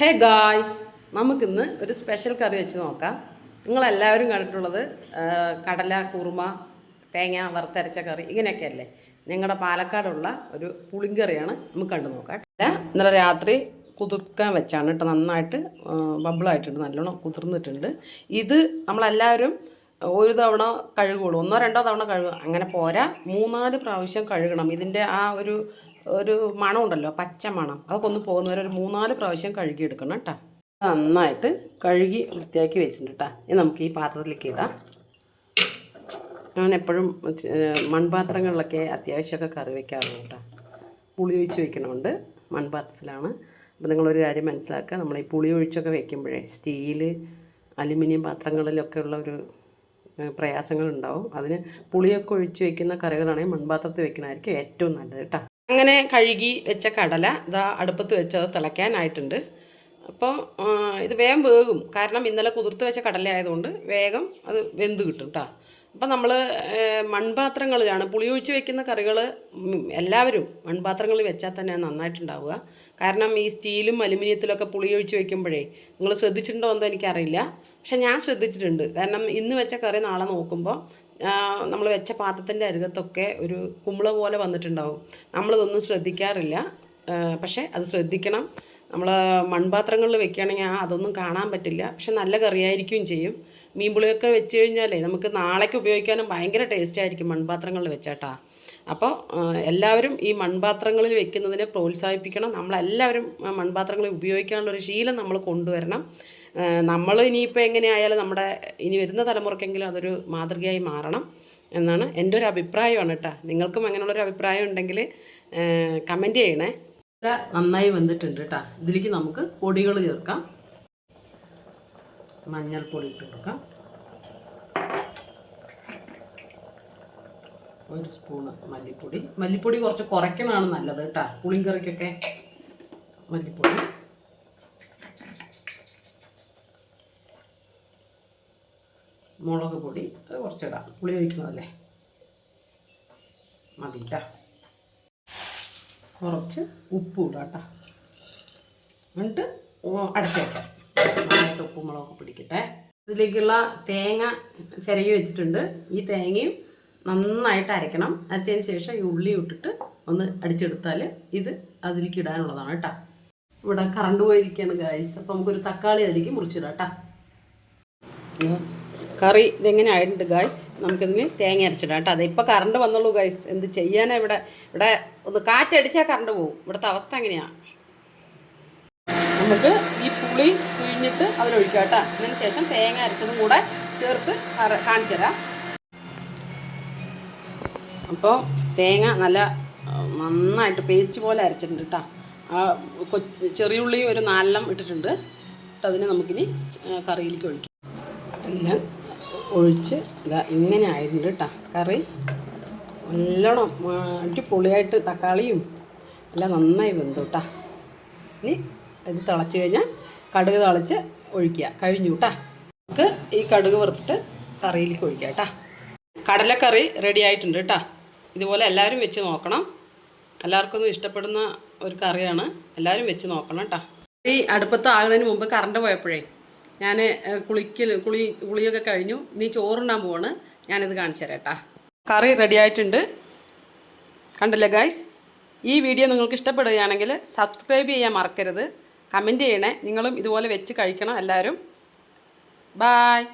Hey guys നമുക്കിന്ന് ഒരു special കറി വെച്ച് നോക്കാം. നിങ്ങളെല്ലാവരും കണ്ടിട്ടുള്ളത് കടല കുറുമ തേങ്ങ വറുത്തരച്ച കറി ഇങ്ങനെയൊക്കെ അല്ലേ? ഞങ്ങളുടെ പാലക്കാടുള്ള ഒരു പുളിങ്കറിയാണ് നമുക്ക് കണ്ടു നോക്കാം. ഇന്നലെ രാത്രി കുതിർക്കാൻ വെച്ചാണ് കേട്ടോ നന്നായിട്ട് ബബിളായിട്ടുണ്ട് നല്ലോണം കുതിർന്നിട്ടുണ്ട്. ഇത് നമ്മളെല്ലാവരും ഒരു തവണ കഴുകുള്ളൂ ഒന്നോ രണ്ടോ തവണ കഴുകും. അങ്ങനെ പോരാ മൂന്നാൽ പ്രാവശ്യം കഴുകണം. ഇതിന്റെ ആ ഒരു ഒരു മണമുണ്ടല്ലോ പച്ച മണം. അതൊക്കെ ഒന്ന് പോകുന്നവരെ ഒരു മൂന്നാൽ പ്രാവശ്യം കഴുകി എടുക്കണം കേട്ടോ നന്നായിട്ട് കഴുകി വൃത്തിയാക്കി വെച്ചിട്ടുണ്ട് കേട്ടോ. ഇനി നമുക്ക് ഈ പാത്രത്തിലേക്ക് ഇടാം. ഞാൻ എപ്പോഴും മൺപാത്രങ്ങളിലൊക്കെ അത്യാവശ്യമൊക്കെ കറി വെക്കാറുണ്ട് കേട്ടോ. പുളി ഒഴിച്ച് വെക്കണമുണ്ട് മൺപാത്രത്തിലാണ്. അപ്പോൾ നിങ്ങളൊരു കാര്യം മനസ്സിലാക്കുക നമ്മൾ ഈ പുളി ഒഴിച്ചൊക്കെ വെക്കുമ്പോഴേ സ്റ്റീൽ അലുമിനിയം പാത്രങ്ങളിലൊക്കെ ഉള്ള ഒരു പ്രയാസങ്ങളുണ്ടാവും. അതിന് പുളിയൊക്കെ ഒഴിച്ച് വെക്കുന്ന കറികളാണെങ്കിൽ മൺപാത്രത്തിൽ വെക്കണമായിരിക്കും ഏറ്റവും നല്ലത് കേട്ടോ. അങ്ങനെ കഴുകി വെച്ച കടല ഇതാ അടുപ്പത്ത് വെച്ചത് തിളയ്ക്കാനായിട്ടുണ്ട്. അപ്പോൾ ഇത് വേഗം വേകും. കാരണം ഇന്നലെ കുതിർത്ത് വെച്ച കടല ആയതുകൊണ്ട് വേഗം അത് വെന്ത് കിട്ടും കേട്ടോ അപ്പം നമ്മൾ മൺപാത്രങ്ങളിലാണ് പുളി ഒഴിച്ച് വെക്കുന്ന കറികൾ എല്ലാവരും മൺപാത്രങ്ങളിൽ വെച്ചാൽ തന്നെ നന്നായിട്ടുണ്ടാവുക. കാരണം ഈ സ്റ്റീലും അലുമിനിയത്തിലൊക്കെ പുളി ഒഴിച്ച് വെക്കുമ്പോഴേ നിങ്ങൾ ശ്രദ്ധിച്ചിട്ടുണ്ടോ എന്തോ എനിക്കറിയില്ല. പക്ഷെ ഞാൻ ശ്രദ്ധിച്ചിട്ടുണ്ട്. കാരണം ഇന്ന് വെച്ച കറി നാളെ നോക്കുമ്പോൾ നമ്മൾ വെച്ച പാത്രത്തിന്റെ അരുകത്തൊക്കെ ഒരു കുമ്പള പോലെ വന്നിട്ടുണ്ടാവും. നമ്മളിതൊന്നും ശ്രദ്ധിക്കാറില്ല. പക്ഷേ അത് ശ്രദ്ധിക്കണം. നമ്മൾ മൺപാത്രങ്ങളിൽ വെക്കുകയാണെങ്കിൽ ആ അതൊന്നും കാണാൻ പറ്റില്ല. പക്ഷെ നല്ല കറിയായിരിക്കും ചെയ്യും. മീൻപുളിയൊക്കെ വെച്ച് കഴിഞ്ഞാലേ നമുക്ക് നാളേക്ക് ഉപയോഗിക്കാനും ഭയങ്കര ടേസ്റ്റ് ആയിരിക്കും മൺപാത്രങ്ങളിൽ വെച്ചാട്ടാ. അപ്പോൾ എല്ലാവരും ഈ മൺപാത്രങ്ങളിൽ വെക്കുന്നതിനെ പ്രോത്സാഹിപ്പിക്കണം. നമ്മളെല്ലാവരും മൺപാത്രങ്ങളിൽ ഉപയോഗിക്കാനുള്ളൊരു ശീലം നമ്മൾ കൊണ്ടുവരണം. നമ്മൾ ഇനിയിപ്പോൾ എങ്ങനെയായാലും നമ്മുടെ ഇനി വരുന്ന തലമുറയ്ക്കെങ്കിലും അതൊരു മാതൃകയായി മാറണം എന്നാണ് എന്റെ ഒരു അഭിപ്രായമാണ് കേട്ടോ. നിങ്ങൾക്കും അങ്ങനെയുള്ളൊരു അഭിപ്രായം ഉണ്ടെങ്കിൽ കമന്റ് ചെയ്യണേ. നന്നായി വെന്തിട്ടുണ്ട് കേട്ടോ. ഇതിലേക്ക് നമുക്ക് പൊടികൾ ചേർക്കാം. മഞ്ഞൾപ്പൊടി ഇട്ട് കൊടുക്കാം. ഒരു സ്പൂണ് മല്ലിപ്പൊടി. മല്ലിപ്പൊടി കുറച്ച് കുറയ്ക്കണതാണ് നല്ലത് കേട്ടോ. പുളിങ്കറിക്കൊക്കെ മല്ലിപ്പൊടി. മുളക് പൊടി അത് കുറച്ചിടാം. പുളി ഒഴിക്കണമല്ലേ? മതി കുറച്ച് ഉപ്പ് ഇടാം കേട്ടോ എന്നിട്ട് അടച്ചേക്കാം നന്നായിട്ട് ഉപ്പും മുളകൊക്കെ പിടിക്കട്ടെ ഇതിലേക്കുള്ള തേങ്ങ ചിരകി വെച്ചിട്ടുണ്ട്. ഈ തേങ്ങയും നന്നായിട്ട് അരയ്ക്കണം. അരച്ചതിന് ശേഷം ഈ ഉള്ളി ഇട്ടിട്ട് ഒന്ന് അടിച്ചെടുത്താൽ ഇത് അതിലേക്ക് ഇടാനുള്ളതാണ് കേട്ടോ ഇവിടെ കറണ്ട് പോയിരിക്കുകയാണ് ഗായ്സ് അപ്പോൾ നമുക്കൊരു തക്കാളി അതിലേക്ക് മുറിച്ചിടാം കേട്ടോ കറി ഇതെങ്ങനെ ആയിട്ടുണ്ട് ഗായ്സ് നമുക്കിതിന് തേങ്ങ അരച്ചിടാം കേട്ടോ. അതിപ്പോൾ കറണ്ട് വന്നുള്ളൂ ഗായ്സ് എന്ത് ചെയ്യാനാ ഇവിടെ? ഇവിടെ ഒന്ന് കാറ്റടിച്ചാൽ കറണ്ട് പോകും ഇവിടുത്തെ അവസ്ഥ എങ്ങനെയാണ് നമുക്ക് ഈ പുളി പിഴിഞ്ഞിട്ട് അതിലൊഴിക്കാം കേട്ടോ. അതിന് ശേഷം തേങ്ങ അരച്ചതും കൂടെ ചേർത്ത് അര- കാണിച്ചു തരാം. അപ്പോൾ തേങ്ങ നല്ല നന്നായിട്ട് പേസ്റ്റ് പോലെ അരച്ചിട്ടുണ്ട് കേട്ടോ. ആ കൊ- ചെറിയ ഉള്ളി ഒരു നാലെണ്ണം ഇട്ടിട്ടുണ്ട്. അതിനെ നമുക്കിനി കറിയിലേക്ക് ഒഴിക്കാം. എല്ലാം ഒഴിച്ച് ഇങ്ങനെ ആയിട്ടുണ്ട് കേട്ടോ. കറി നല്ലോണം അടിപൊളിയായിട്ട് തക്കാളിയും എല്ലാം നന്നായി വെന്തു കേട്ടോ. ഇനി ഇത് തിളച്ച് കഴിഞ്ഞാൽ കടുക് തിളച്ച് ഒഴിക്കുക. കഴിഞ്ഞു കേട്ടോ. നമുക്ക് ഈ കടുക് വറുത്തിട്ട് കറിയിലേക്ക് ഒഴിക്കുക കേട്ടോ. കടലക്കറി റെഡി ആയിട്ടുണ്ട് കേട്ടോ. ഇതുപോലെ എല്ലാവരും വെച്ച് നോക്കണം. എല്ലാവർക്കും ഇഷ്ടപ്പെടുന്ന ഒരു കറിയാണ്. എല്ലാവരും വെച്ച് നോക്കണം കേട്ടോ. ഈ അടുപ്പത്ത് ആകുന്നതിന് മുമ്പ് കറണ്ട് പോയപ്പോഴേ ഞാൻ കുളിക്കൽ കുളി കുളിയൊക്കെ കഴിഞ്ഞു. നീ ചോറുണ്ടാൻ പോവാണ്. ഞാനിത് കാണിച്ചു തരാം കറി റെഡി ആയിട്ടുണ്ട്. കണ്ടില്ലേ ഗൈസ് ഈ വീഡിയോ നിങ്ങൾക്ക് ഇഷ്ടപ്പെടുകയാണെങ്കിൽ സബ്സ്ക്രൈബ് ചെയ്യാൻ മറക്കരുത്. കമന്റ് ചെയ്യണേ. നിങ്ങളും ഇതുപോലെ വെച്ച് കഴിക്കണം എല്ലാവരും. ബായ്